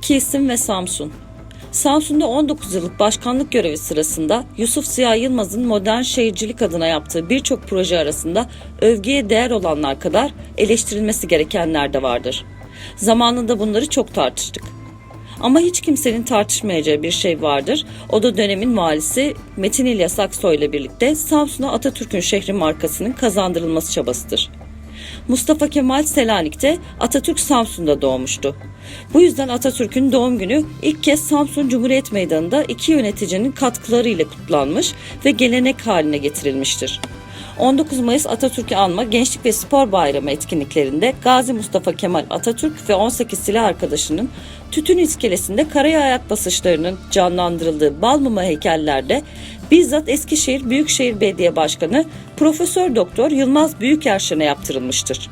İki isim ve Samsun. Samsun'da 19 yıllık başkanlık görevi sırasında Yusuf Ziya Yılmaz'ın modern şehircilik adına yaptığı birçok proje arasında övgüye değer olanlar kadar eleştirilmesi gerekenler de vardır. Zamanında bunları çok tartıştık. Ama hiç kimsenin tartışmayacağı bir şey vardır. O da dönemin valisi Metin İlyas Aksoy ile birlikte Samsun'a Atatürk'ün şehri markasının kazandırılması çabasıdır. Mustafa Kemal Selanik'te Atatürk Samsun'da doğmuştu. Bu yüzden Atatürk'ün doğum günü ilk kez Samsun Cumhuriyet Meydanı'nda iki yöneticinin katkılarıyla kutlanmış ve gelenek haline getirilmiştir. 19 Mayıs Atatürk'ü anma Gençlik ve Spor Bayramı etkinliklerinde Gazi Mustafa Kemal Atatürk ve 18 silah arkadaşının tütün iskelesinde karaya ayak basışlarının canlandırıldığı Balmumu heykellerde bizzat Eskişehir Büyükşehir Belediye Başkanı Profesör Doktor Yılmaz Büyükerşen'e yaptırılmıştır.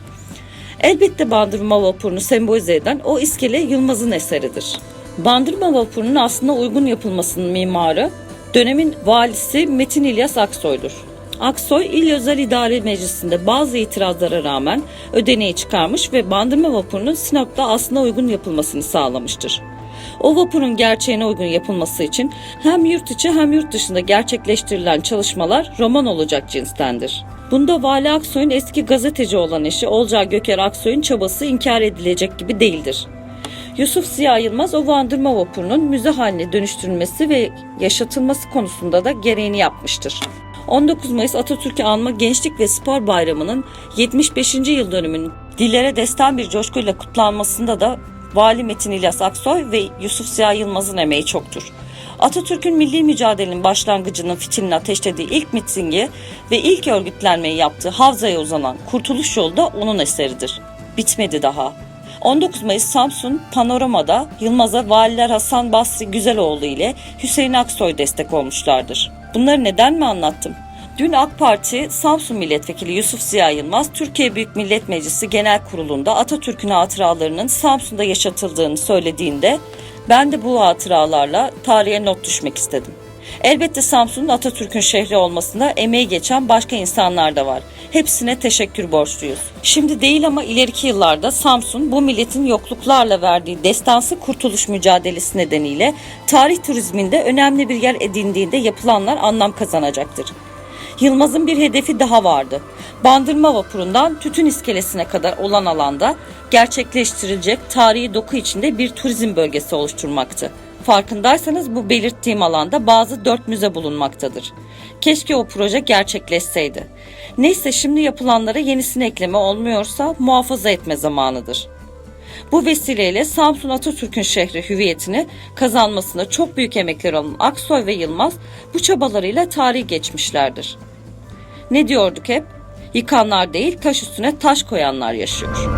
Elbette Bandırma Vapuru'nu sembolize eden o iskele Yılmaz'ın eseridir. Bandırma Vapuru'nun aslında uygun yapılmasının mimarı dönemin valisi Metin İlyas Aksoy'dur. Aksoy İl Özel İdare Meclisi'nde bazı itirazlara rağmen ödeneği çıkarmış ve Bandırma Vapuru'nun Sinop'ta aslında uygun yapılmasını sağlamıştır. O vapurun gerçeğine uygun yapılması için hem yurt içi hem yurt dışında gerçekleştirilen çalışmalar roman olacak cinstendir. Bunda Vali Aksoy'un eski gazeteci olan eşi Olcay Göker Aksoy'un çabası inkar edilecek gibi değildir. Yusuf Ziya Yılmaz o bandırma vapurunun müze haline dönüştürülmesi ve yaşatılması konusunda da gereğini yapmıştır. 19 Mayıs Atatürk'ü anma Gençlik ve Spor Bayramı'nın 75. yıl dönümünün dillere destan bir coşkuyla kutlanmasında da Vali Metin İlyas Aksoy ve Yusuf Ziya Yılmaz'ın emeği çoktur. Atatürk'ün milli mücadelenin başlangıcının fitilini ateşlediği ilk mitingi ve ilk örgütlenmeyi yaptığı Havza'ya uzanan Kurtuluş Yolu da onun eseridir. Bitmedi daha. 19 Mayıs Samsun Panorama'da Yılmaz'a valiler Hasan Basri Güzeloğlu ile Hüseyin Aksoy destek olmuşlardır. Bunları neden mi anlattım? Dün AK Parti Samsun Milletvekili Yusuf Ziya Yılmaz, Türkiye Büyük Millet Meclisi Genel Kurulu'nda Atatürk'ün hatıralarının Samsun'da yaşatıldığını söylediğinde ben de bu hatıralarla tarihe not düşmek istedim. Elbette Samsun'un Atatürk'ün şehri olmasında emeği geçen başka insanlar da var. Hepsine teşekkür borçluyuz. Şimdi değil ama ileriki yıllarda Samsun bu milletin yokluklarla verdiği destansı kurtuluş mücadelesi nedeniyle tarih turizminde önemli bir yer edindiğinde yapılanlar anlam kazanacaktır. Yılmaz'ın bir hedefi daha vardı. Bandırma vapurundan tütün iskelesine kadar olan alanda gerçekleştirilecek tarihi doku içinde bir turizm bölgesi oluşturmaktı. Farkındaysanız bu belirttiğim alanda bazı dört müze bulunmaktadır. Keşke o proje gerçekleşseydi. Neyse şimdi yapılanlara yenisini ekleme olmuyorsa muhafaza etme zamanıdır. Bu vesileyle Samsun Atatürk'ün şehri hüviyetini kazanmasına çok büyük emekler alan Aksoy ve Yılmaz bu çabalarıyla tarihi geçmişlerdir. Ne diyorduk hep? Yıkanlar değil taş üstüne taş koyanlar yaşıyor.